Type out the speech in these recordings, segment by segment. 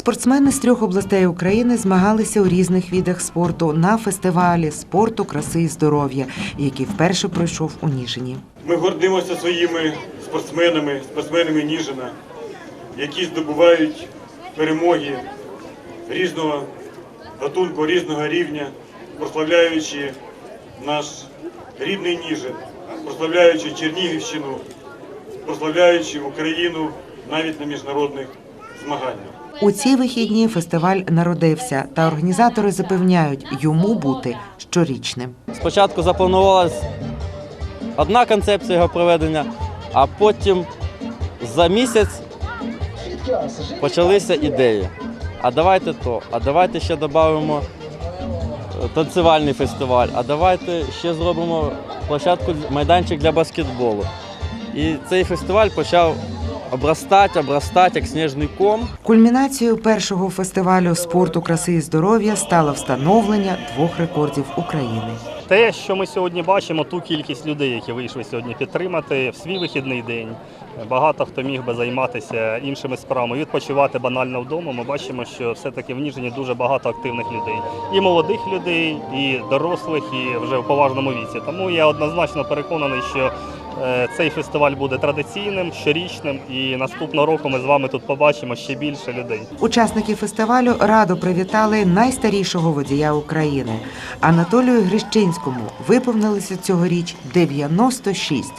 Спортсмени з трьох областей України змагалися у різних видах спорту на фестивалі спорту, краси і здоров'я, який вперше пройшов у Ніжині. Ми гордимося своїми спортсменами, спортсменами Ніжина, які здобувають перемоги різного гатунку, різного рівня, прославляючи наш рідний Ніжин, прославляючи Чернігівщину, прославляючи Україну навіть на міжнародних змаганнях. У ці вихідні фестиваль народився, та організатори запевняють, йому бути щорічним. Спочатку запланувалась одна концепція його проведення, а потім за місяць почалися ідеї. А давайте то, а давайте ще додамо е, танцювальний фестиваль, а давайте ще зробимо площадку майданчик для баскетболу. І цей фестиваль почав обростати, обростати як сніжний ком. Кульмінацією першого фестивалю спорту, краси і здоров'я стало встановлення двох рекордів України. Те, що ми сьогодні бачимо, ту кількість людей, які вийшли сьогодні підтримати в свій вихідний день. Багато хто міг би займатися іншими справами, відпочивати банально вдома. Ми бачимо, що все-таки в Ніжині дуже багато активних людей, і молодих людей, і дорослих, і вже в поважному віці. Тому я однозначно переконаний, що цей фестиваль буде традиційним, щорічним, і наступного року ми з вами тут побачимо ще більше людей. Учасники фестивалю радо привітали найстарішого водія України. Анатолію Грищинському виповнилося цьогоріч 96.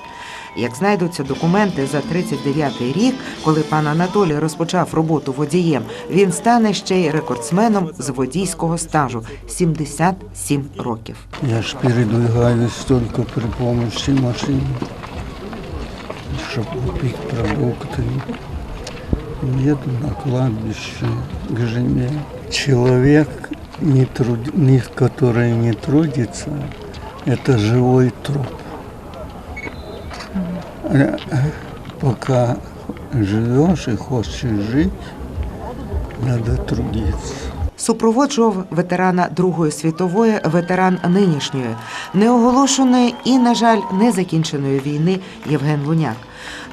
Як знайдуться документи за 39-й рік, коли пан Анатолій розпочав роботу водієм, він стане ще й рекордсменом з водійського стажу 77 років. Я ж передвигаюсь только при помощи машины, чтобы купить продукты. Еду на кладбище к жене. Человек, не труд- не- который не трудится, это живой труп. Э, Пока живешь и хочешь жить, надо трудиться. Супроводжував ветерана Другої світової, ветеран нинішньої, неоголошеної і, на жаль, незакінченої війни Євген Луняк.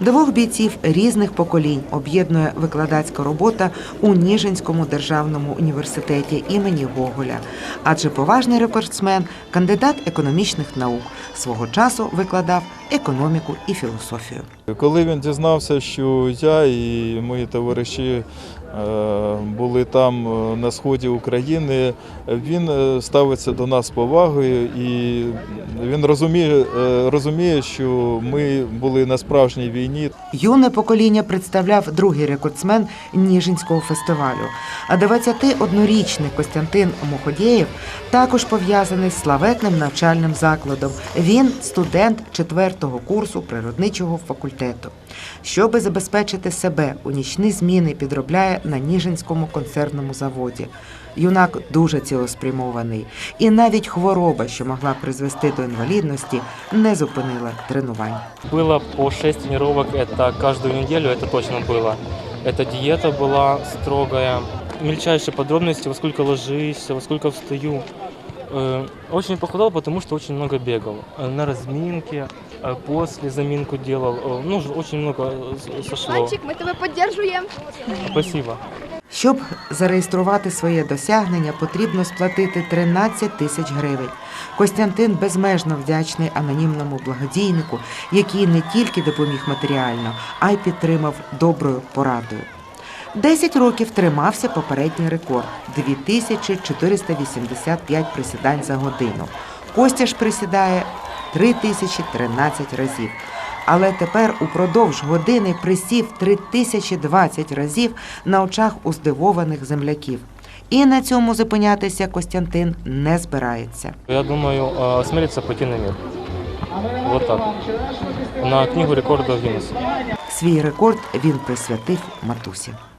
Двох бійців різних поколінь об'єднує викладацька робота у Ніжинському державному університеті імені Гоголя. Адже поважний рекордсмен, кандидат економічних наук, свого часу викладав економіку і філософію. Коли він дізнався, що я і мої товариші е, були там е, на сході України, він е, ставиться до нас повагою і він розуміє, розуміє, що ми були на справжній війні. Юне покоління представляв другий рекордсмен Ніжинського фестивалю. А 21-річний Костянтин Моходєєв також пов'язаний з славетним навчальним закладом. Він студент четвертого курсу природничого факультету. Щоби забезпечити себе у нічні зміни, підробляє на Ніжинському концерному заводі. Юнак дуже цілеспрямований, і навіть хвороба, що могла призвести до інвалідності, не зупинила тренувань. Было по 6 тренировок, это каждую неделю, это точно было. Эта диета была строгая. Мельчайшие подробности, во сколько ложишься, во сколько встаю. Э, Очень похудал, потому что очень много бегал. Э, На разминке, э, после заминку делал. Э, Ну, ж- очень много э, с- сошло. Мальчик, ми тебе підтримуємо. Спасибо. Щоб зареєструвати своє досягнення, потрібно сплатити 13 тисяч гривень. Костянтин безмежно вдячний анонімному благодійнику, який не тільки допоміг матеріально, а й підтримав доброю порадою. 10 років тримався попередній рекорд 2485 присідань за годину. Костя ж присідає 3013 разів. Але тепер упродовж години присів 3020 разів на очах у здивованих земляків. І на цьому зупинятися Костянтин не збирається. Я думаю, смириться покійний мір. Вот так. На книгу рекордів Гиннесса. Свій рекорд він присвятив матусі.